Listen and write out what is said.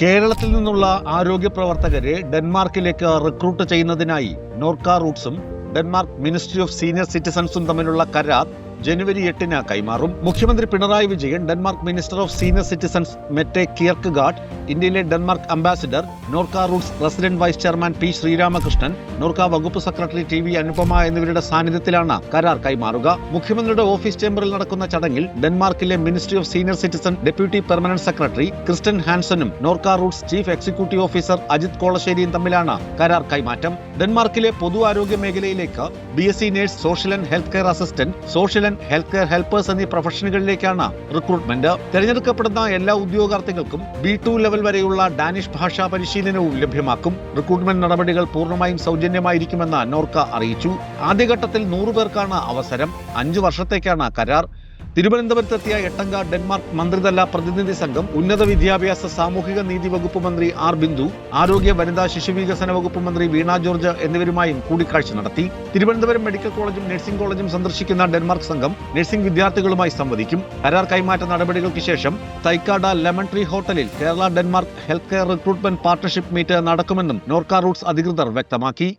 കേരളത്തിൽ നിന്നുള്ള ആരോഗ്യ പ്രവർത്തകരെ ഡെൻമാർക്കിലേക്ക് റിക്രൂട്ട് ചെയ്യുന്നതിനായി നോർക്ക റൂട്ട്സും ഡെൻമാർക്ക് മിനിസ്ട്രി ഓഫ് സീനിയർ സിറ്റിസൺസും തമ്മിലുള്ള കരാർ ജനുവരി എട്ടിന് കൈമാറും. മുഖ്യമന്ത്രി Pinarayi Vijayan Denmark minister of senior citizens Mette Kierkegaard ഇന്ത്യയിലെ Denmark ambassador Norka roots resident vice chairman P Sreeramakrishnan Norka വകുപ്പ് സെക്രട്ടറി ടി വി അനുപമ എന്നിവരുടെ സാന്നിധ്യത്തിലാണ് കരാർ കൈമാറുക. മുഖ്യമന്ത്രിയുടെ ഓഫീസ് ചേംബറിൽ നടക്കുന്ന ചടങ്ങിൽ ഡെൻമാർക്കിലെ ministry of senior citizen deputy permanent secretary Kristen ഹാൻസനും Norka roots chief executive officer Ajith കോളശ്ശേരിയും തമ്മിലാണ് കരാർ കൈമാറ്റം. ഡെൻമാർക്കിലെ പൊതു ആരോഗ്യ മേഖലയിലേക്ക് B S C nurse social and health care assistant social and health care helpers എന്നീ പ്രൊഫഷനുകളിലേക്കാണ് റിക്രൂട്ട്മെന്റ്. തെരഞ്ഞെടുക്കപ്പെടുന്ന എല്ലാ ഉദ്യോഗാർത്ഥികൾക്കും ബി ടു ലെവൽ വരെയുള്ള ഡാനിഷ് ഭാഷാ പരിശീലനവും ലഭ്യമാക്കും. റിക്രൂട്ട്മെന്റ് നടപടികൾ പൂർണമായും സൗജന്യമായിരിക്കുമെന്ന് നോർക്ക അറിയിച്ചു. ആദ്യഘട്ടത്തിൽ നൂറു പേർക്കാണ് അവസരം. അഞ്ചു വർഷത്തേക്കാണ് കരാർ. തിരുവനന്തപുരത്തെത്തിയ എട്ടംഗ ഡെൻമാർക്ക് മന്ത്രിതല പ്രതിനിധി സംഘം ഉന്നത വിദ്യാഭ്യാസ സാമൂഹിക നീതി വകുപ്പ് മന്ത്രി ആർ ബിന്ദു ആരോഗ്യ വനിതാ ശിശുവികസന വകുപ്പ് മന്ത്രി വീണ ജോർജ് എന്നിവരുമായും കൂടിക്കാഴ്ച നടത്തി. തിരുവനന്തപുരം മെഡിക്കൽ കോളേജും നഴ്സിംഗ് കോളേജും സന്ദർശിക്കുന്ന ഡെൻമാർക്ക് സംഘം നഴ്സിംഗ് വിദ്യാർത്ഥികളുമായി സംവദിക്കും. കരാർ കൈമാറ്റ നടപടികൾക്ക് ശേഷം തൈക്കാട ലെമൺ ട്രീ ഹോട്ടലിൽ Kerala Denmark health care recruitment partnership meet നടക്കുമെന്നും നോർക്ക റൂട്ട്സ് അധികൃതർ വ്യക്തമാക്കി.